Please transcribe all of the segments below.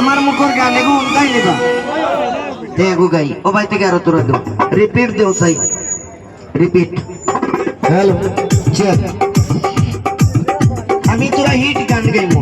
আমার মুখর গান এগু গাই নেবা তে এগু গাই ও ভাই থেকে আরও তোরা দো রিপিট দেও সাই রিপিট হ্যালো চেক আমি তোরা হিট গান গাইমু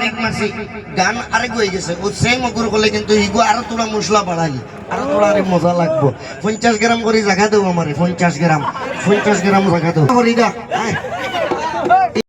অনেক মাসি গান আরেক গিয়ে গেছে। ও সেম অগর করলে কিন্তু ইগো আরও তোরা মশলা বাড়ালি আরও তোরা আরে মজা লাগবো। পঞ্চাশ গ্রাম করে জায়গা দেবো আমার পঞ্চাশ গ্রাম পঞ্চাশ গ্রাম জায়গা দেবো। করি গা।